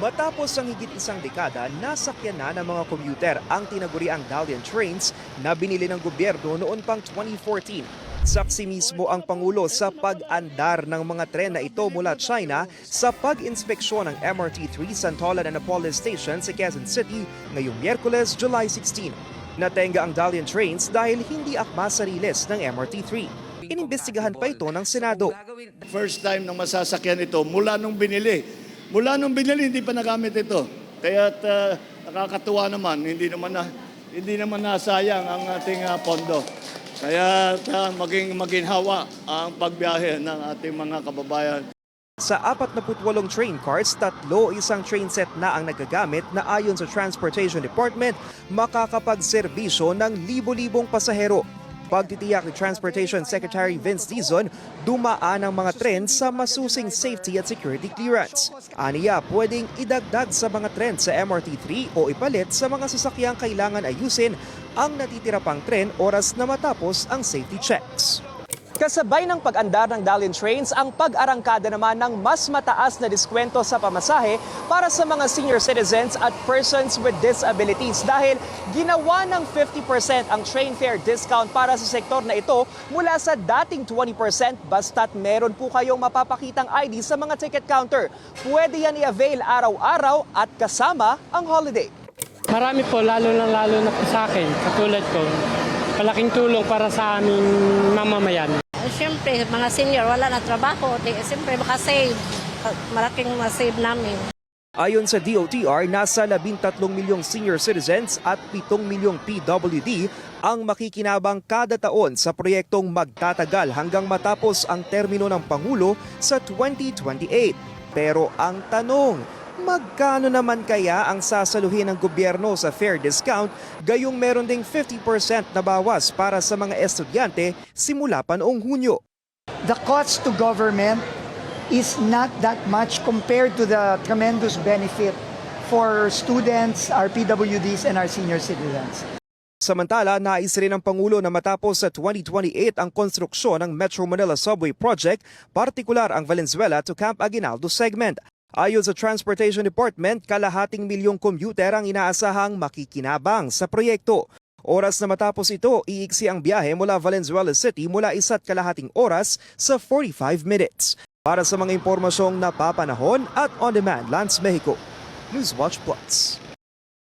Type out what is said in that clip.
Matapos ang higit isang dekada, nasakyan na ng mga commuter ang tinaguriang Dalian trains na binili ng gobyerno noon pang 2014. Saksi mismo ang Pangulo sa pag-andar ng mga tren na ito mula China sa pag-inspeksyon ng MRT3 Santolan and Annapolis Station sa Quezon City ngayong Miyerkules, July 16. Natenga ang Dalian trains dahil hindi akma sa riles ng MRT3. Inimbestigahan pa ito ng Senado. First time nang masasakyan ito mula nung binili. Mula nung binili, hindi pa nagamit ito. Kaya nakakatuwa naman, hindi naman na hindi naman nasayang ang ating ah, pondo. Kaya ah, maging maginhawa ang pagbiyahe ng ating mga kababayan. Sa 48 train cars, tatlo isang train set na ang nagagamit na ayon sa Transportation Department makakapagserbisyo ng libo-libong pasahero. Pagtitiyak ni Transportation Secretary Vince Dizon, dumaan ang mga tren sa masusing safety at security clearance. Aniya, pwedeng idagdag sa mga tren sa MRT3 o ipalit sa mga sasakyang kailangan ayusin ang natitira pang tren oras na matapos ang safety checks. Kasabay ng pag-andar ng Dalian Trains ang pag-arangkada naman ng mas mataas na diskwento sa pamasahe para sa mga senior citizens at persons with disabilities dahil ginawa ng 50% ang train fare discount para sa sektor na ito mula sa dating 20% basta't meron po kayong mapapakitang ID sa mga ticket counter. Pwede yan i-avail araw-araw at kasama ang holiday. Marami po, lalo na lalo na po sa akin, katulad ko. Malaking tulong para sa aming mamamayan. Siyempre, mga senior, wala na trabaho. Di, siyempre, makasave. Malaking masave namin. Ayon sa DOTR, nasa 13 milyong senior citizens at 7 milyong PWD ang makikinabang kada taon sa proyektong magtatagal hanggang matapos ang termino ng Pangulo sa 2028. Pero ang tanong, magkano naman kaya ang sasaluhin ng gobyerno sa fair discount gayong meron ding 50% na bawas para sa mga estudyante simula pa noong Hunyo? the cost to government is not that much compared to the tremendous benefit for students, our PWDs, and our senior citizens. Samantala, nais rin ng Pangulo na matapos sa 2028 ang konstruksyon ng Metro Manila Subway Project, partikular ang Valenzuela to Camp Aguinaldo segment. Ayon sa Transportation Department, kalahating milyong commuter ang inaasahang makikinabang sa proyekto. Oras na matapos ito, iiksi ang biyahe mula Valenzuela City mula isa't kalahating oras sa 45 minutes. Para sa mga impormasyong napapanahon at on-demand, Lance Mexico. Newswatch Plus.